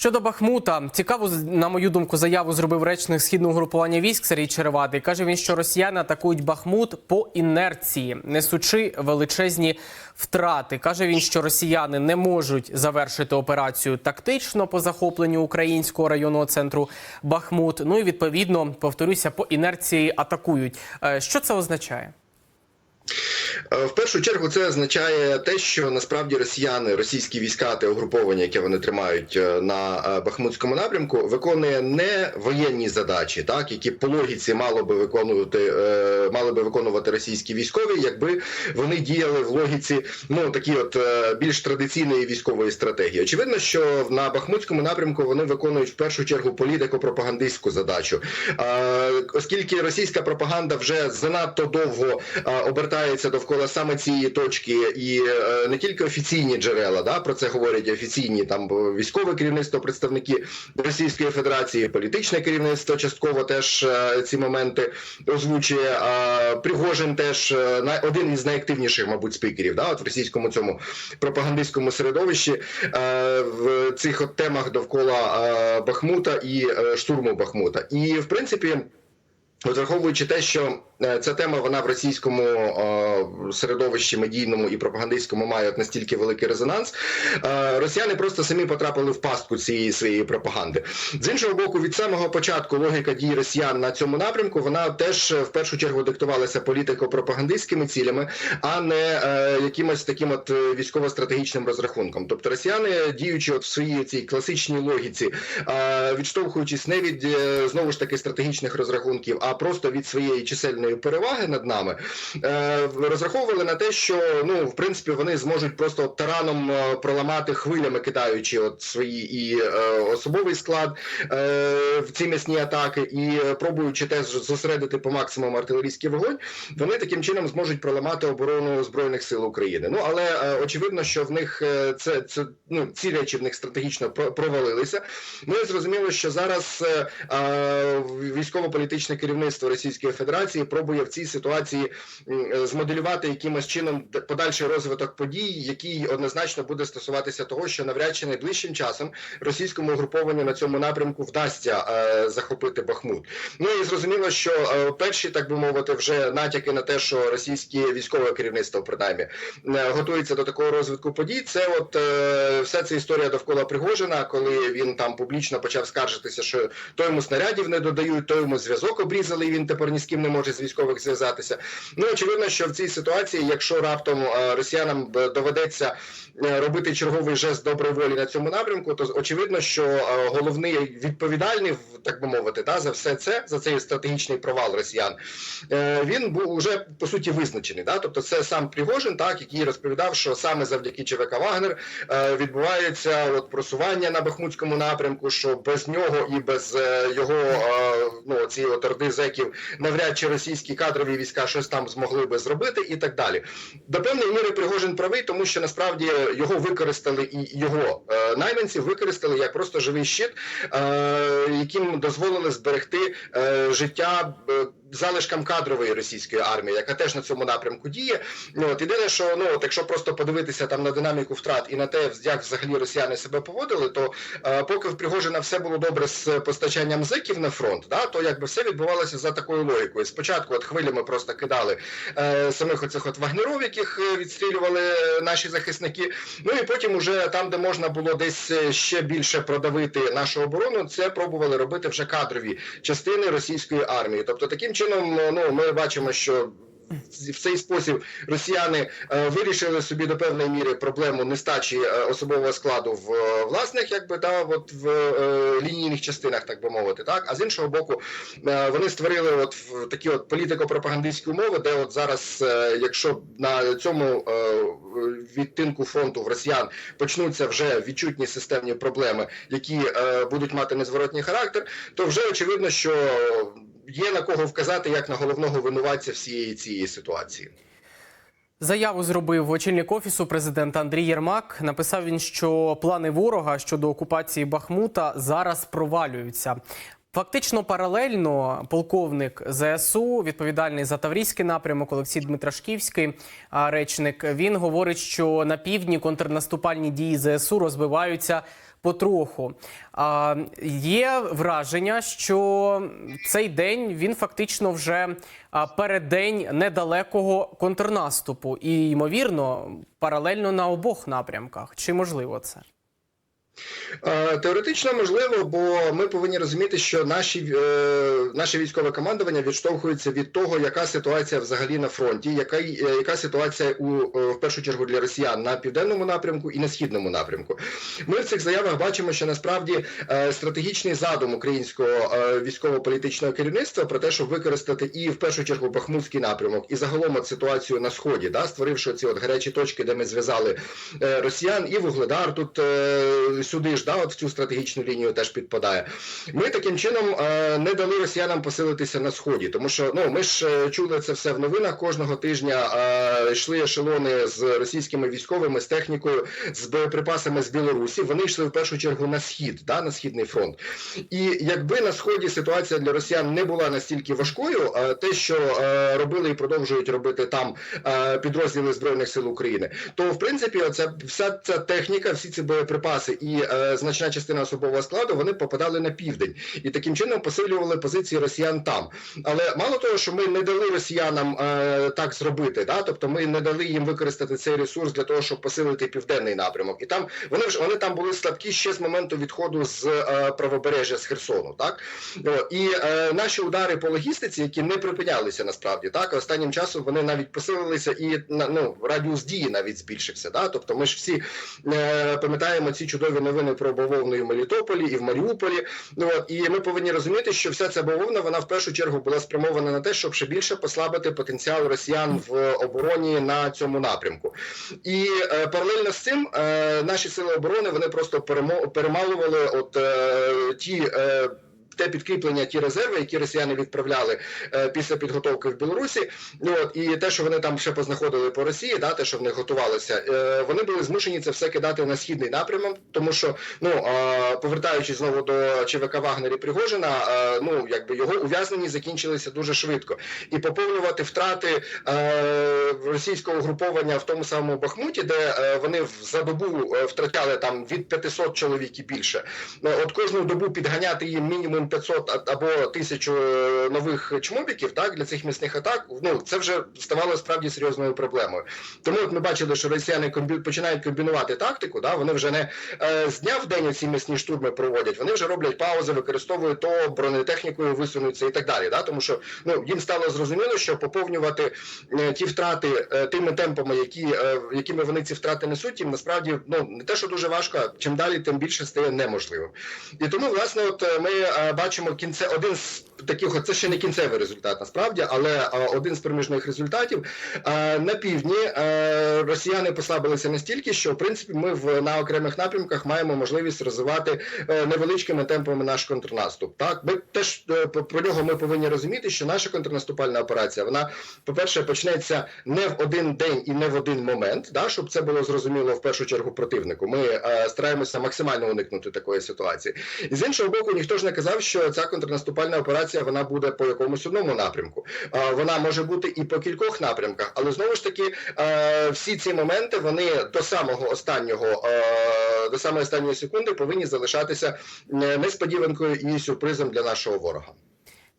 Щодо Бахмута, цікаву, на мою думку, заяву зробив речник східного групування військ Сергій Череватий. Каже він, що росіяни атакують Бахмут по інерції, несучи величезні втрати. Каже він, що росіяни не можуть завершити операцію тактично по захопленню українського районного центру Бахмут. Ну і відповідно, повторюся, по інерції атакують. Е, Що це означає? Е, В першу чергу це означає те, що насправді росіяни, російські війська та угруповання, яке вони тримають е, на е, Бахмутському напрямку, виконує не воєнні задачі, так які по логіці мало би виконувати, мали би виконувати російські військові, якби вони діяли в логіці ну такі, от більш традиційної військової стратегії. Очевидно, що на Бахмутському напрямку вони виконують в першу чергу політико-пропагандистську задачу, оскільки російська пропаганда вже занадто довго обертається довкола саме цієї точки, і е, не тільки офіційні джерела, да про це говорять офіційні там військове керівництво, представники Російської Федерації, політичне керівництво частково теж е, ці моменти озвучує. Пригожин теж е, один із найактивніших, мабуть, спікерів, да, от в російському цьому пропагандистському середовищі в цих от темах довкола Бахмута і штурму Бахмута. І в принципі. Враховуючи те, що ця тема вона в російському е, середовищі медійному і пропагандистському має настільки великий резонанс, е, росіяни просто самі потрапили в пастку цієї своєї пропаганди. З іншого боку, від самого початку логіка дій росіян на цьому напрямку вона теж е, в першу чергу диктувалася політико-пропагандистськими цілями, а не е, якимось таким от е, військово-стратегічним розрахунком. Тобто росіяни, діючи от в своїй цій класичній логіці, е, відштовхуючись не від е, знову ж таки стратегічних розрахунків, а просто від своєї чисельної переваги над нами, е, розраховували на те, що ну в принципі вони зможуть просто тараном е, проламати хвилями, кидаючи от свої і е, особовий склад в ці м'ясні атаки, і пробуючи теж зосередити по максимуму артилерійський вогонь, вони таким чином зможуть проламати оборону збройних сил України. Ну але очевидно, що в них це, це ну ці речі в них стратегічно провалилися. І зрозуміло, що зараз військово-політичне керівництво Російської Федерації пробує в цій ситуації е, змоделювати якимось чином подальший розвиток подій, який однозначно буде стосуватися того, що навряд чи найближчим часом російському угрупованню на цьому напрямку вдасться е, захопити Бахмут. Ну і зрозуміло, що е, перші, так би мовити, вже натяки на те, що російське військове керівництво принаймні готується до такого розвитку подій. Це от вся ця історія довкола Пригожина, коли він там публічно почав скаржитися, що то йому снарядів не додають, то йому зв'язок обрізали, і він тепер ні з ким не може з військових зв'язатися. Ну очевидно, що в цій ситуації, якщо раптом е, росіянам е, доведеться е, робити черговий жест доброї волі на цьому напрямку, то очевидно, що головний відповідальний, так би мовити, та за все це за цей стратегічний провал росіян. Він був уже по суті визначений. Да? Тобто, це сам Пригожин, так який розповідав, що саме завдяки ЧВК Вагнер відбувається от просування на Бахмутському напрямку, що без нього і без його ну ці от орди зеків навряд чи російські кадрові війська щось там змогли би зробити, і так далі. До певної міри Пригожин правий, тому що насправді його використали і його е, найманців використали як просто живий щит, е, яким дозволили зберегти е, життя. е, Залишкам кадрової російської армії, яка теж на цьому напрямку діє. Ну от єдине, що ну от якщо просто подивитися там на динаміку втрат і на те, як взагалі росіяни себе поводили, то е, поки в Пригожина все було добре з постачанням зеків на фронт, да, то якби все відбувалося за такою логікою. Спочатку от хвилями просто кидали е, самих оцих от вагнеров, яких е, відстрілювали е, наші захисники. Ну і потім, уже там, де можна було десь е, ще більше продавити нашу оборону, це пробували робити вже кадрові частини російської армії. Тобто, таким чином, ну ми бачимо, що. В цей спосіб росіяни е, вирішили собі до певної міри проблему нестачі е, особового складу в е, власних, якби та от в лінійних частинах, так би мовити, так а з іншого боку, вони створили от такі от політико-пропагандистські умови, де от зараз, якщо на цьому відтинку фронту в росіян почнуться вже відчутні системні проблеми, які будуть мати незворотній характер, то вже очевидно, що є на кого вказати як на головного винуватця всієї цієї ситуації. Заяву зробив очільник офісу президента Андрій Єрмак. Написав він, що плани ворога щодо окупації Бахмута зараз провалюються. Фактично паралельно полковник ЗСУ, відповідальний за Таврійський напрямок Олексій Дмитрашківський, речник, він говорить, що на півдні контрнаступальні дії ЗСУ розбиваються потроху. А, є враження, що цей день він фактично вже переддень недалекого контрнаступу, і ймовірно, паралельно на обох напрямках. Чи можливо це? Е, Теоретично можливо, бо ми повинні розуміти, що наші, е, наше військове командування відштовхується від того, яка ситуація взагалі на фронті, яка, е, яка ситуація у в першу чергу для росіян на південному напрямку і на східному напрямку. Ми в цих заявах бачимо, що насправді стратегічний задум українського військово-політичного керівництва про те, щоб використати і в першу чергу Бахмутський напрямок, і загалом от ситуацію на сході, да, створивши ці от гарячі точки, де ми зв'язали росіян, і Вугледар тут сюди ж да, от в цю стратегічну лінію теж підпадає. Ми таким чином е, не дали росіянам посилитися на сході, тому що ну ми ж е, чули це все в новинах кожного тижня. Е, йшли ешелони з російськими військовими, з технікою, з боєприпасами з Білорусі. Вони йшли в першу чергу на схід, да, на східний фронт. І якби на сході ситуація для росіян не була настільки важкою, те, що робили і продовжують робити там підрозділи збройних сил України, то в принципі, оця вся ця техніка, всі ці боєприпаси і е, значна частина особового складу вони попадали на південь і таким чином посилювали позиції росіян там. Але мало того, що ми не дали росіянам е, так зробити, да, тобто ми не дали їм використати цей ресурс для того, щоб посилити південний напрямок. І там вони вже вони там були слабкі ще з моменту відходу з е, правобережжя з Херсону. Так і наші удари по логістиці, які не припинялися насправді, так останнім часом вони навіть посилилися, і ну радіус дії навіть збільшився. Да? Тобто, ми ж всі е, пам'ятаємо ці чудові новини про бавовну і в Мелітополі і в Маріуполі. Ну і ми повинні розуміти, що вся ця бавовна вона в першу чергу була спрямована на те, щоб ще більше послабити потенціал росіян в обороні на цьому напрямку. І е, паралельно з цим е, наші сили оборони вони просто перемо- перемалували от е, ті. Е, те підкріплення, ті резерви, які росіяни відправляли е, після підготовки в Білорусі, ну от і те, що вони там ще познаходили по Росії, да, те, що в них готувалося, е, вони були змушені це все кидати на східний напрямок, тому що ну повертаючись знову до ЧВК Вагнері Пригожина, е, ну якби його ув'язнені закінчилися дуже швидко, і поповнювати втрати російського угруповання в тому самому Бахмуті, де е, вони за добу втрачали там від 500 чоловік і більше. От кожну добу підганяти їм мінімум 500 або 1000 е, нових чмобіків так для цих місних атак. Ну це вже ставало справді серйозною проблемою. Тому от ми бачили, що росіяни комбі... починають комбінувати тактику. Да, вони вже не е, з дня в день ці місні штурми проводять. Вони вже роблять паузи, використовують то бронетехнікою, висунуться і так далі. Да, тому що ну їм стало зрозуміло, що поповнювати е, ті втрати е, тими темпами, які е, якими вони ці втрати несуть, їм насправді ну не те, що дуже важко, чим далі, тим більше стає неможливим. І тому, власне, от е, ми е, бачимо кінце один з таких, це ще не кінцевий результат, насправді, але е, один з проміжних результатів Е, на півдні е, росіяни послабилися настільки, що в принципі ми в на окремих напрямках маємо можливість розвивати невеличкими темпами наш контрнаступ. Так, ми теж про нього ми повинні розуміти, що наша контрнаступальна операція, вона, по-перше, почнеться не в один день і не в один момент, да, щоб це було зрозуміло в першу чергу противнику. Ми стараємося максимально уникнути такої ситуації. І з іншого боку, ніхто ж не казав, що ця контрнаступальна операція вона буде по якомусь одному напрямку. Вона може бути і по кількох напрямках, але знову ж таки всі ці моменти вони до самого останнього, до самої останньої секунди повинні залишатися е, несподіванкою і сюрпризом для нашого ворога.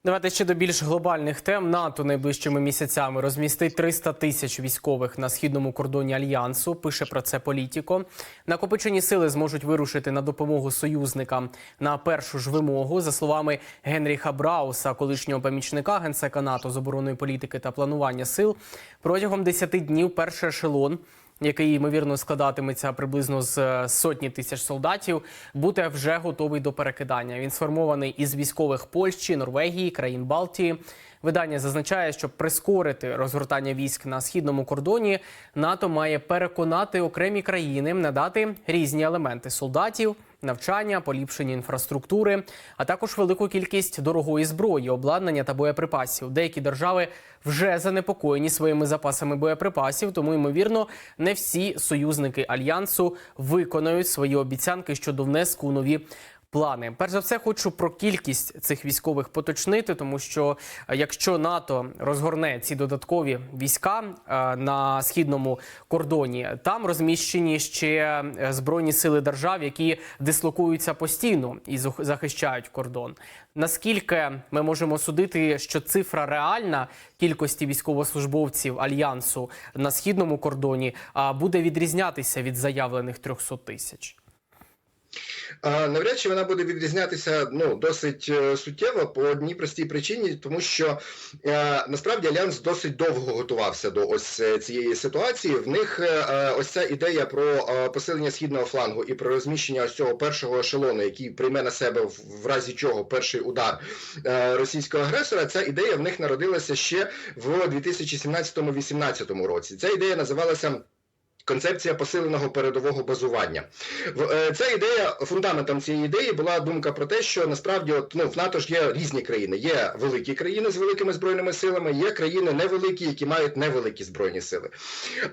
Давайте ще до більш глобальних тем. НАТО найближчими місяцями розмістить 300 тисяч військових на східному кордоні альянсу. Пише про це політіко. Накопичені сили зможуть вирушити на допомогу союзникам на першу ж вимогу. За словами Генріха Брауса, колишнього помічника генсека НАТО з оборонної політики та планування сил, протягом 10 днів перший ешелон який ймовірно складатиметься приблизно з е, сотні тисяч солдатів, буде вже готовий до перекидання. Він сформований із військових Польщі, Норвегії, країн Балтії. Видання зазначає, що прискорити розгортання військ на східному кордоні НАТО має переконати окремі країни надати різні елементи солдатів, навчання, поліпшення інфраструктури, а також велику кількість дорогої зброї, обладнання та боєприпасів. Деякі держави вже занепокоєні своїми запасами боєприпасів, тому ймовірно не всі союзники альянсу виконають свої обіцянки щодо внеску у нові плани. Перш за все, хочу про кількість цих військових поточнити, тому що е, якщо НАТО розгорне ці додаткові війська е, на східному кордоні, там розміщені ще е, збройні сили держав, які дислокуються постійно і зах- захищають кордон. Наскільки ми можемо судити, що цифра реальна кількості військовослужбовців альянсу на східному кордоні буде відрізнятися від заявлених 300 тисяч? Навряд чи вона буде відрізнятися ну досить е, суттєво по одній простій причині, тому що е, насправді альянс досить довго готувався до ось е, цієї ситуації. В них ось ця ідея про посилення східного флангу і про розміщення ось цього першого ешелону, який прийме на себе в, разі чого перший удар російського агресора. Ця ідея в них народилася ще в 2017-2018 році. Ця ідея називалася. Концепція посиленого передового базування. Е, Ця ідея, фундаментом цієї ідеї була думка про те, що насправді от, ну, в НАТО ж є різні країни. Є великі країни з великими збройними силами, є країни невеликі, які мають невеликі збройні сили.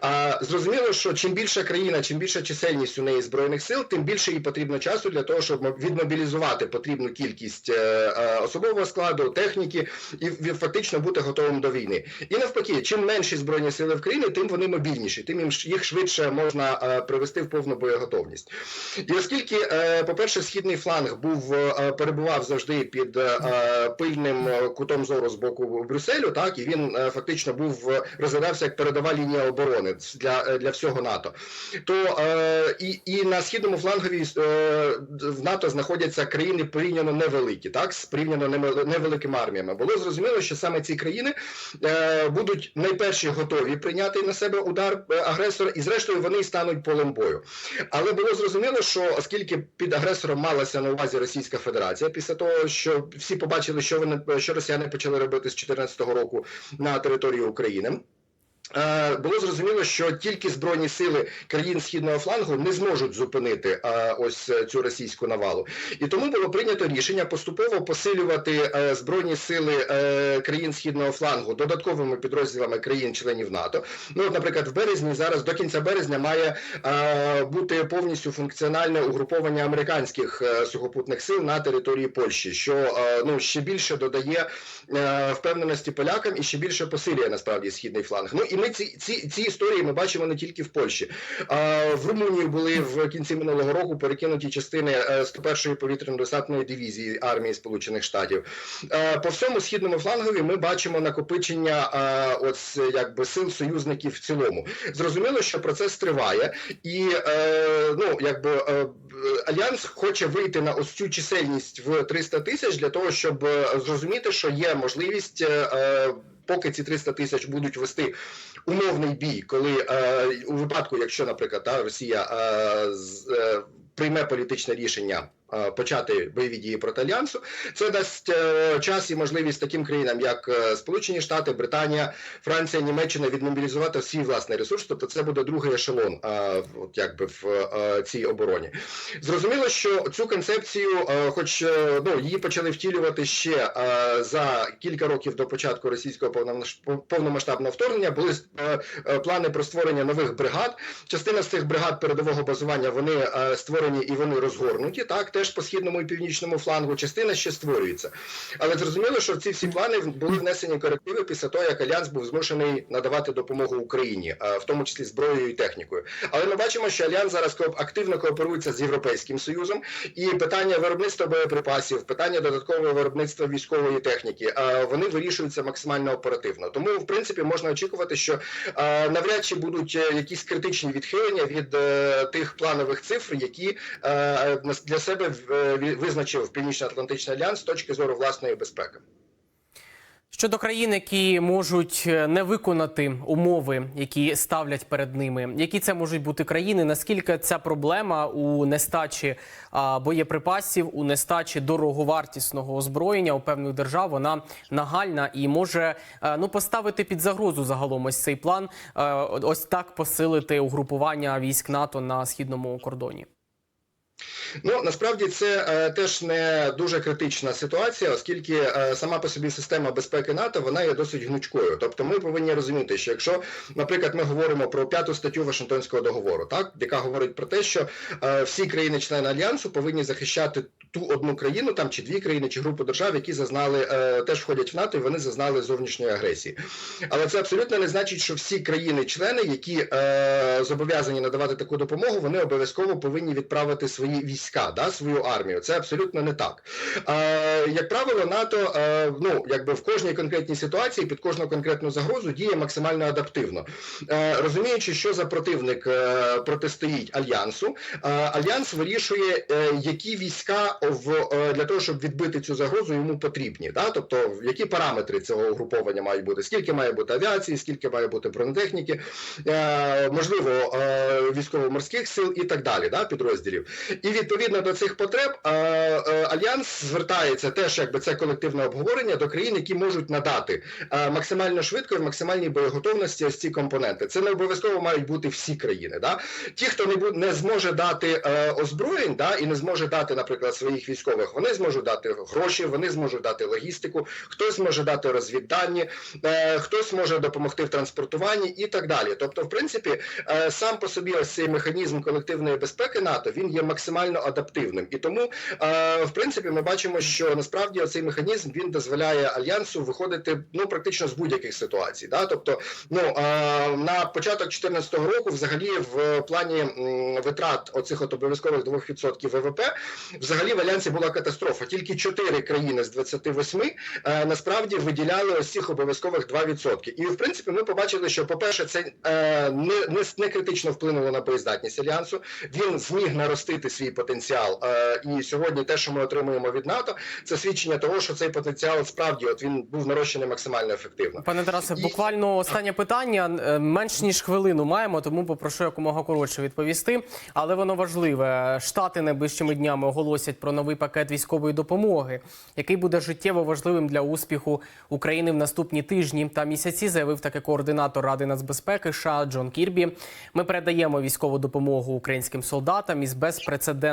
А зрозуміло, що чим більша країна, чим більша чисельність у неї збройних сил, тим більше їй потрібно часу для того, щоб відмобілізувати потрібну кількість е, е, особового складу, техніки і фактично бути готовим до війни. І навпаки, чим менші збройні сили в країні, тим вони мобільніші, тим їх швидше можна е, привести в повну боєготовність. І оскільки, е, по-перше, східний фланг був е, перебував завжди під пильним кутом зору з боку Брюсселю, так і він фактично був розглядався як передова лінія оборони для, для всього НАТО, то і, і на східному флангові в НАТО знаходяться країни порівняно невеликі, так з порівняно невеликими арміями. Було зрозуміло, що саме ці країни будуть найперші готові прийняти на себе удар агресора, і зрештою вони стануть полем бою. Але було зрозуміло, що оскільки під агресором малася на увазі Російська Федерація, після того що всі побачили, що вони що росіяни почали робити з 2014 року на території України. Е, Було зрозуміло, що тільки збройні сили країн східного флангу не зможуть зупинити е, ось е, цю російську навалу, і тому було прийнято рішення поступово посилювати збройні сили країн східного флангу додатковими підрозділами країн-членів НАТО. Ну, от, наприклад, в березні зараз до кінця березня має бути повністю функціональне угруповання американських сухопутних сил на території Польщі, що ну ще більше додає впевненості полякам і ще більше посилює насправді східний фланг. Ну і ми ці, ці, ці історії ми бачимо не тільки в Польщі. А в Румунії були в кінці минулого року перекинуті частини е, 101-ї повітряно-десантної дивізії армії Сполучених Штатів. Е, По всьому східному флангові ми бачимо накопичення е, ось якби сил союзників в цілому. Зрозуміло, що процес триває, і е, ну якби е, альянс хоче вийти на ось цю чисельність в 300 тисяч для того, щоб е, зрозуміти, що є можливість. Поки ці 300 тисяч будуть вести умовний бій, коли е, у випадку, якщо, наприклад, та, Росія е, з, е, прийме політичне рішення почати бойові дії проти альянсу, це дасть е, час і можливість таким країнам, як е, Сполучені Штати, Британія, Франція, Німеччина відмобілізувати свій власний ресурс. Тобто, це буде другий ешелон, е, от якби в е, цій обороні. Зрозуміло, що цю концепцію, е, хоч е, ну її почали втілювати ще е, за кілька років до початку російського повномасш- повномасштабного вторгнення, були е, е, плани про створення нових бригад. Частина з цих бригад передового базування вони е, створені і вони розгорнуті. Так, теж по східному і північному флангу. Частина ще створюється. Але зрозуміло, що в ці всі плани були внесені корективи після того, як альянс був змушений надавати допомогу Україні, в тому числі зброєю і технікою. Але ми бачимо, що альянс зараз активно кооперується з європейським союзом, і питання виробництва боєприпасів, питання додаткового виробництва військової техніки, вони вирішуються максимально оперативно. Тому, в принципі, можна очікувати, що навряд чи будуть е, якісь критичні відхилення від е, тих планових цифр, які е, для себе визначив Північно-Атлантичний альянс з точки зору власної безпеки. Щодо країн, які можуть е, не виконати умови, які ставлять перед ними, які це можуть бути країни? Наскільки ця проблема у нестачі боєприпасів, у нестачі дороговартісного озброєння у певних держав вона нагальна і може е, ну поставити під загрозу загалом ось цей план, е, ось так посилити угрупування військ НАТО на східному кордоні? Ну насправді це е, теж не дуже критична ситуація, оскільки е, сама по собі система безпеки НАТО вона є досить гнучкою. Тобто, ми повинні розуміти, що якщо, наприклад, ми говоримо про п'яту статтю Вашингтонського договору, так яка говорить про те, що е, всі країни-члени альянсу повинні захищати ту одну країну, там чи дві країни, чи групу держав, які зазнали е, теж входять в НАТО, і вони зазнали зовнішньої агресії. Але це абсолютно не значить, що всі країни-члени, які е, зобов'язані надавати таку допомогу, вони обов'язково повинні відправити свої війська, да, свою армію. Це абсолютно не так. Е, як правило, НАТО е, ну якби в кожній конкретній ситуації під кожну конкретну загрозу діє максимально адаптивно, е, розуміючи, що за противник е, протистоїть альянсу. Е, альянс вирішує, е, які війська в е, для того, щоб відбити цю загрозу, йому потрібні. Да? Тобто, які параметри цього угруповання мають бути, скільки має бути авіації, скільки має бути бронетехніки, е, можливо, е, військово-морських сил і так далі, да, підрозділів. І відповідно до цих потреб е, альянс звертається теж, якби це колективне обговорення до країн, які можуть надати е, максимально швидко і в максимальній боєготовності ось ці компоненти. Це не обов'язково мають бути всі країни. Да? Ті, хто не бу- не зможе дати е, озброєнь, да, і не зможе дати, наприклад, своїх військових, вони зможуть дати гроші, вони зможуть дати логістику, хтось може дати розвіддані, хтось може допомогти в транспортуванні і так далі. Тобто, в принципі, сам по собі ось цей механізм колективної безпеки НАТО він є максимально адаптивним. І тому, е, в принципі, ми бачимо, що насправді цей механізм він дозволяє альянсу виходити ну практично з будь-яких ситуацій. Да? Тобто, ну е, на початок 2014 року, взагалі, в плані витрат оцих от обов'язкових 2% ВВП, взагалі в альянсі була катастрофа. Тільки 4 країни з 28 е, насправді виділяли ось цих обов'язкових 2%. І в принципі, ми побачили, що, по-перше, це е, не, не, не критично вплинуло на боєздатність альянсу. Він зміг наростити свій потенціал. Е, і сьогодні те, що ми отримуємо від НАТО, це свідчення того, що цей потенціал справді от він був нарощений максимально ефективно. Пане Тарасе, І- буквально останнє питання. Е, Менш ніж хвилину маємо, тому попрошу якомога коротше відповісти. Але воно важливе. Штати найближчими днями оголосять про новий пакет військової допомоги, який буде життєво важливим для успіху України в наступні тижні та місяці. Заявив таки координатор Ради нацбезпеки США Джон Кірбі. Ми передаємо військову допомогу українським солдатам із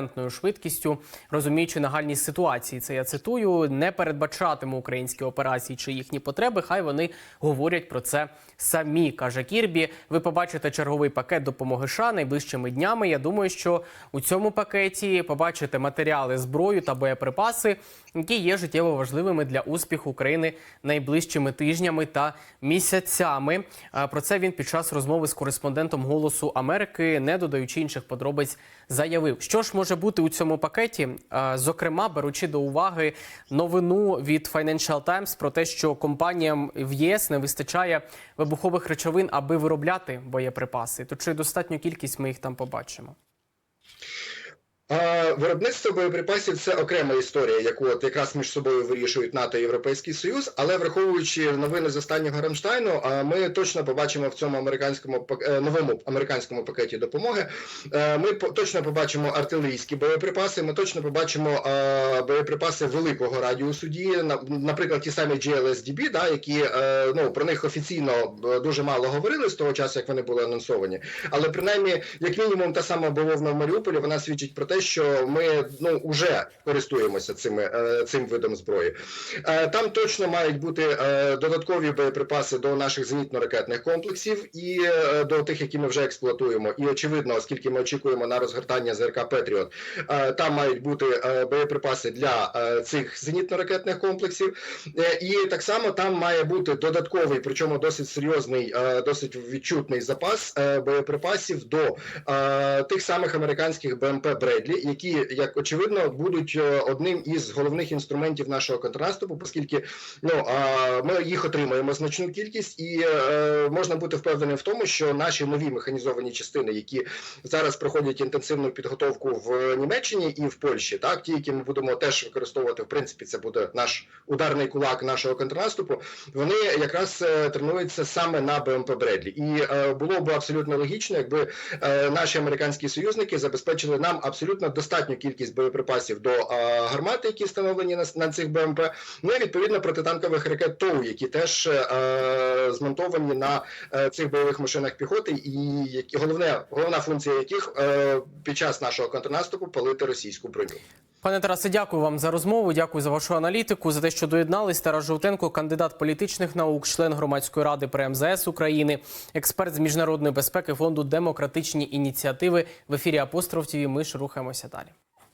безпрецедентною швидкістю, розуміючи нагальність ситуації. Це я цитую: не передбачатиму українські операції чи їхні потреби. Хай вони говорять про це самі, каже Кірбі. Ви побачите черговий пакет допомоги США найближчими днями. Я думаю, що у цьому пакеті побачите матеріали, зброю та боєприпаси, які є життєво важливими для успіху України найближчими тижнями та місяцями. Про це він під час розмови з кореспондентом Голосу Америки, не додаючи інших подробиць, заявив. Що ж може бути у цьому пакеті? Зокрема, беручи до уваги новину від Financial Times про те, що компаніям в ЄС не вистачає вибухових речовин, аби виробляти боєприпаси. То чи достатню кількість ми їх там побачимо? Виробництво боєприпасів це окрема історія, яку от якраз між собою вирішують НАТО і Європейський Союз. Але враховуючи новини з останнього Рамштайну, ми точно побачимо в цьому американському е, новому американському пакеті допомоги. е, Ми точно побачимо артилерійські боєприпаси. Ми точно побачимо боєприпаси великого радіусу дії, наприклад, ті самі GLSDB, да, які е, ну про них офіційно дуже мало говорили з того часу, як вони були анонсовані. Але принаймні, як мінімум, та сама бавовна в Маріуполі, вона свідчить про те, що ми ну вже користуємося цими е, цим видом зброї. Е, Там точно мають бути е, додаткові боєприпаси до наших зенітно-ракетних комплексів і до тих, які ми вже експлуатуємо. І очевидно, оскільки ми очікуємо на розгортання ЗРК Петріот, там мають бути боєприпаси для цих зенітно-ракетних комплексів. І так само там має бути додатковий, причому досить серйозний, досить відчутний запас боєприпасів до тих самих американських БМП Бредлі, які, як очевидно, будуть е, одним із головних інструментів нашого контрнаступу, оскільки ну ми їх отримаємо значну кількість, і е, можна бути впевненим в тому, що наші нові механізовані частини, які зараз проходять інтенсивну підготовку в Німеччині і в Польщі, так ті, які ми будемо теж використовувати, в принципі, це буде наш ударний кулак нашого контрнаступу. Вони якраз е, тренуються саме на БМП Бредлі, і було б абсолютно логічно, якби наші американські союзники забезпечили нам абсолютно абсолютно достатню кількість боєприпасів до е, гармат, які встановлені на, на цих БМП. Ну і відповідно протитанкових ракет ТОУ, які теж е, змонтовані на е, цих бойових машинах піхоти, і які головне головна функція яких е, під час нашого контрнаступу палити російську броню. Пане Тарасе, дякую вам за розмову. Дякую за вашу аналітику, за те, що доєднались. Тарас Жовтенко, кандидат політичних наук, член громадської ради при МЗС України, експерт з міжнародної безпеки фонду демократичні ініціативи в ефірі Апостроф ТВ. Ми ж рухаємося далі.